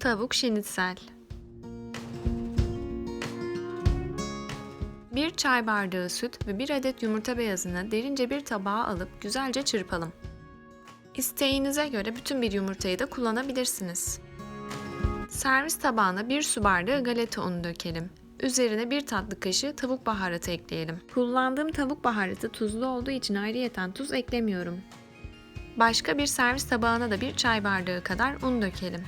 Tavuk şinitsel. 1 çay bardağı süt ve 1 adet yumurta beyazını derince bir tabağa alıp güzelce çırpalım. İsteğinize göre bütün bir yumurtayı da kullanabilirsiniz. Servis tabağına 1 su bardağı galeta unu dökelim. Üzerine 1 tatlı kaşığı tavuk baharatı ekleyelim. Kullandığım tavuk baharatı tuzlu olduğu için ayrıyeten tuz eklemiyorum. Başka bir servis tabağına da 1 çay bardağı kadar un dökelim.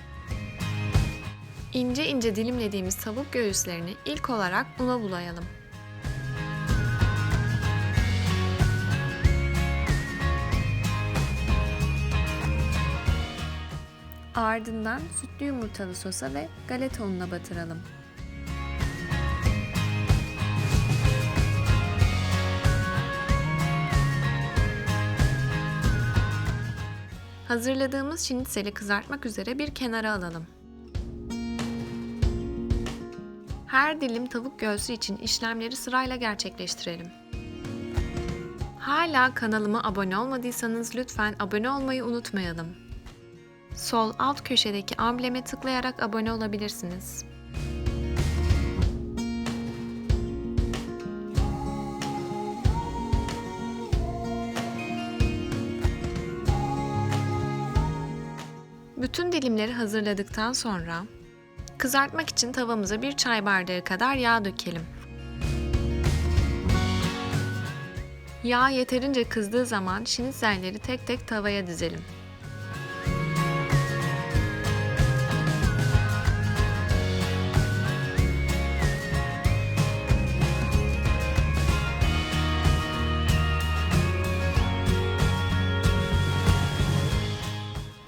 İnce ince dilimlediğimiz tavuk göğüslerini ilk olarak una bulayalım. Ardından sütlü yumurtalı sosa ve galeta ununa batıralım. Hazırladığımız şinitseli kızartmak üzere bir kenara alalım. Her dilim tavuk göğsü için işlemleri sırayla gerçekleştirelim. Hala kanalıma abone olmadıysanız lütfen abone olmayı unutmayalım. Sol alt köşedeki ambleme tıklayarak abone olabilirsiniz. Bütün dilimleri hazırladıktan sonra kızartmak için tavamıza bir çay bardağı kadar yağ dökelim. Yağ yeterince kızdığı zaman şinitzelleri tek tek tavaya dizelim.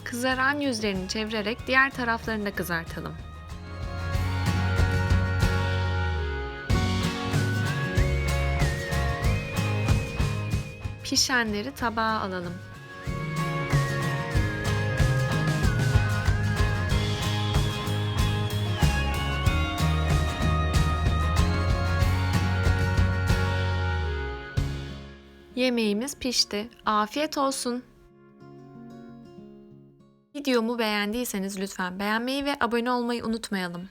Kızaran yüzlerini çevirerek diğer taraflarını da kızartalım. Pişenleri tabağa alalım. Yemeğimiz pişti. Afiyet olsun. Videomu beğendiyseniz lütfen beğenmeyi ve abone olmayı unutmayalım.